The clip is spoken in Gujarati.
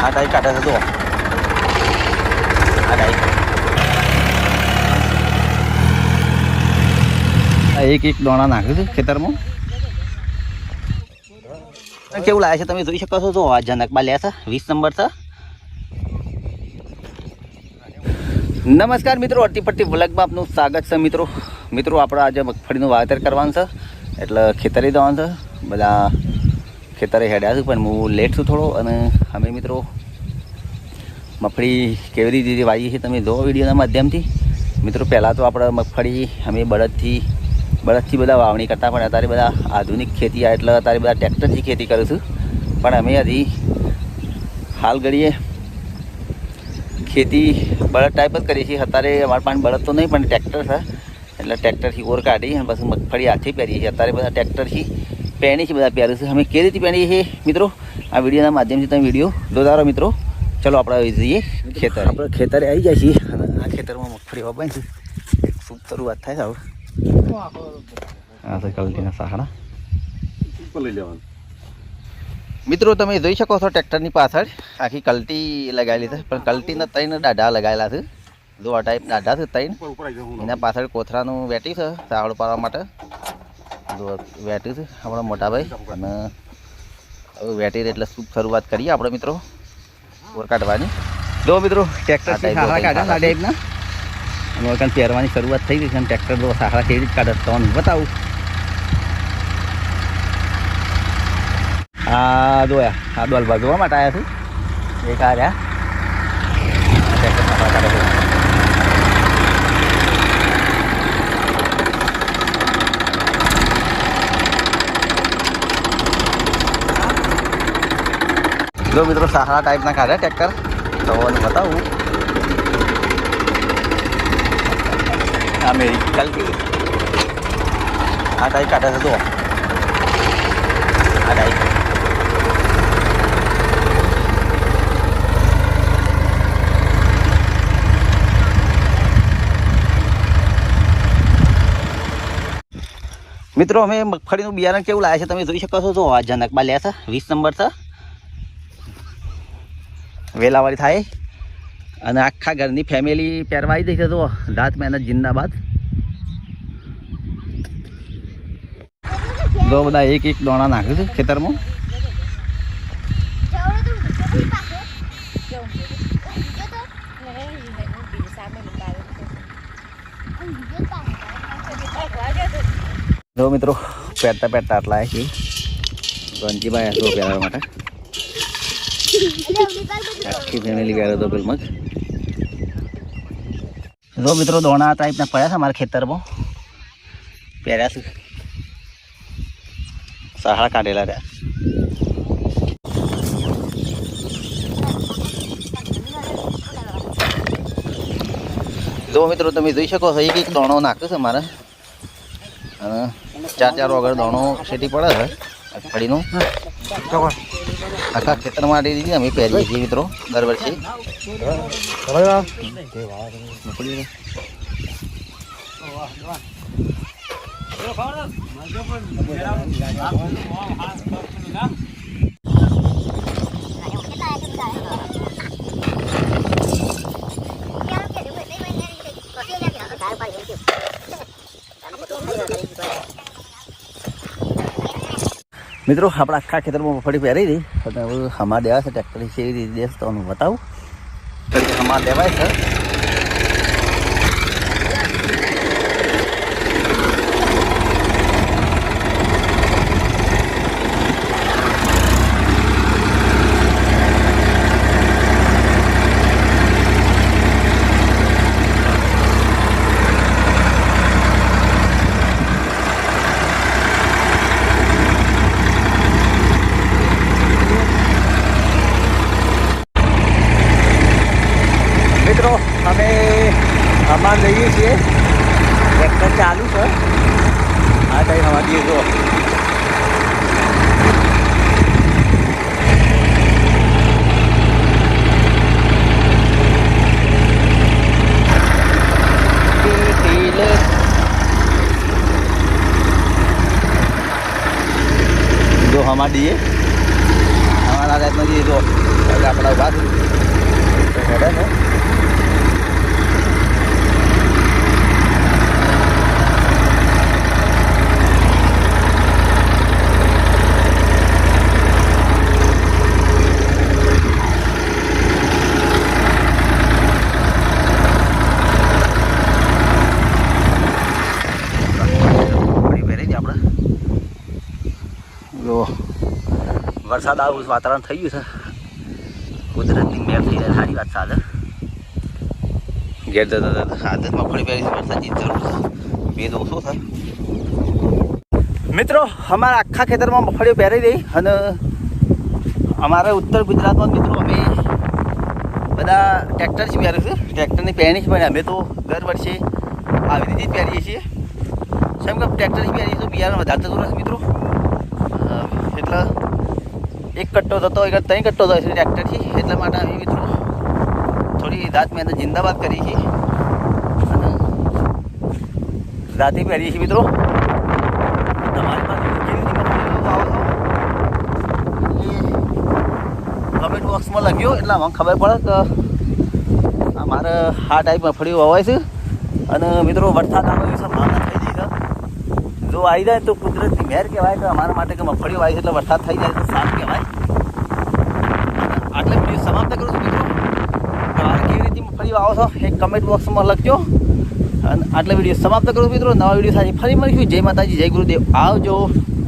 આ ડાઈ કાઢે છે જો આ એક એક દોણા નાખ્યું છે ખેતરમાં કેવું લાગે છે તમે જોઈ શકો છો જો આ જનકબા લે છે વીસ નંબર છે નમસ્કાર મિત્રો અટીપટ્ટી વ્લગમાં આપનું સ્વાગત છે મિત્રો મિત્રો આપણે આજે મગફળીનું વાવેતર કરવાનું છે એટલે ખેતરી દેવાનું છે બધા ખેતરે હેડ્યા છું, પણ હું લેટ છું થોડો અને અમે મિત્રો મગફળી કેવી રીતે વાવીએ છીએ તમે જો વિડીયોના માધ્યમથી. મિત્રો, પહેલાં તો આપણે મગફળી, અમે બળદથી બળદથી બધા વાવણી કરતા, પણ અત્યારે બધા આધુનિક ખેતી આ એટલે અત્યારે બધા ટ્રેક્ટરથી ખેતી કરું છું. પણ અમે હજી હાલ ઘડીએ ખેતી બળદ ટાઈપ જ કરીએ છીએ. અત્યારે અમારા પાસે બળદ તો નહીં, પણ ટ્રેક્ટર છે. એટલે ટ્રેક્ટરથી ઓર કાઢી અને પછી મગફળી હાથે પહેરીએ છીએ. અત્યારે બધા ટ્રેક્ટરથી પહેરી છે બધા પહેરે છે. અમે કેવી રીતે પહેરીએ છીએ મિત્રો? આ વિડીયોના માધ્યમથી તમે વીડિયો જોતા મિત્રો. ચલો આપણે જઈએ ખેતર. આપણે ખેતરે આવી જાય છીએ. અને આ ખેતરમાં મગફળી વાપરી છે. શું શરૂઆત થાય છે આપણે? હા તો કલટીના સહારા. લઈ લેવાનું. મિત્રો તમે જોઈ શકો છો ટ્રેક્ટરની પાછળ આખી કલટી લગાવેલી છે. પણ કલટીના ત્રણ દાઢા લગાવેલા છે. જો આ ટાઈપ દાઢા છે ત્રણ. ઉપર ઉપરાઈ જવું એના પાછળ કોથરાનું વેટી છે સાવડ પાડવા માટે. વેટી છે આપણા મોટાભાઈ. અને હવે વેટી એટલે શું શરૂઆત કરીએ આપણે મિત્રો? ઓર કાઢવાની. જો મિત્રો ટ્રેક્ટર ટાઈપના અને પહેરવાની શરૂઆત થઈ ગઈ છે અને ટ્રેક્ટર જો સારા કેવી રીતે કાઢે તો તમને બતાવું. આ જોયા આ ડોલ બાજુ જોવા માટે આવ્યા છે. એક આ રહ્યા આ ટ્રેક્ટર સારા કાઢે છે જો મિત્રો સાહરા ટાઈપના કાઢે ટ્રેક્ટર તો મને બતાવું. આ મેરી કલકી આ ટાઈપ કાઢે છે જો આ ટાઈપ. મિત્રો, અમે મગફળીનું બિયારણ કેવું લાવે છે, તમે જોઈ શકો છો તો જનકબા લે છે, વીસ નંબર છે. વેલાવાળી થાય. અને આખા ઘરની ફેમિલી પહેરવાઈ દે છે તો રાત મહેનત જિંદાબાદ. તો બધા એક એક દોણા નાખ્યું છે ખેતરમાં. જો મિત્રો, પહેરતા પહેરતા આટલા છે રણજીભાઈ આટલો પહેરવા માટે. આખી ફેમિલી પહેરો તો પેલમાં જો મિત્રો દોણા ટાઈપના પડ્યા છે અમારા ખેતરમાં. પહેર્યા છે. સહારા કાઢેલા રહ્યા. જો મિત્રો તમે જોઈ શકો છો, એક એક દોણો નાખ્યો છે મારે અને ચાર ચાર વગર દોણો શેટી પડે છે મગફળીનો આખા ખેતર આડી દીધી અમે પહેરીએ છીએ મિત્રો દર વર્ષે. મગફળી મિત્રો, આપણા આખા ખેતરમાં મગફળી પહેરી હતી અને હવે હમા દેવા છે ટ્રેક્ટર કેવી રીતે દેશ તો હું બતાવું. હમા દેવાય છે મિત્રો અમે હમા લઈએ છીએ ટ્રેક્ટર ચાલુ છે. આ ટાઈમ હવા દઈએ જો જો હમા દઈએ. હમારા રાતમાં દઈએ જો આપણા ઊભા છે તો હેડે છે મગફળી પહેરી હતી આપણે જો વરસાદ આવું વાતાવરણ થઈ ગયું છે. કુદરતની મેર થઈ જાય, સારી વાત સાધન ઘેર જતા સાધન મગફળી પહેરી છે, વરસાદની જરૂર છે. ભેદ ઓછો થાય મિત્રો, અમારા આખા ખેતરમાં મગફળીઓ પહેરી દઈ અને અમારા ઉત્તર ગુજરાતમાં મિત્રો અમે બધા ટ્રેક્ટર જ પહેરે છે. ટ્રેક્ટરની પહેરી જ પણ અમે તો દર વર્ષે આવી રીતે જ પહેરીએ છીએ. કેમ કે જ પહેરીએ તો બિયારણ વધારે થતું નથી મિત્રો. એક કટ્ટો થતો હોય કે ત્રણ કટ્ટો થતો હોય છે ટ્રેક્ટરથી એટલા માટે અમે મિત્રો થોડી રાત મેં જિંદાબાદ કરી છે. અને રાતે પહેરીએ છીએ મિત્રો. તમારી પાસે છો? કમેન્ટ બોક્સમાં લખ્યો, એટલે મને ખબર પડે કે મારે આ ટાઈપ મગફળીઓ વવાય છે. અને મિત્રો, વરસાદ આવવાની સંભાવના થઈ છે જો આવી જાય તો કુદરતની મહેર કહેવાય કે અમારા માટે કે મગફળીઓ આવી એટલે વરસાદ થઈ જાય તો સારું કહેવાય. આટલે વીડિયો સમાપ્ત કરું છું મિત્રો. તમારે કેવી રીતે મગફળીઓ આવો છો એક કમેન્ટ બોક્સમાં લખજો. અને આટલે વીડિયો સમાપ્ત કરું મિત્રો. નવા વીડિયો સાથે ફરી મળીશું. જય માતાજી, જય ગુરુદેવ. આવજો.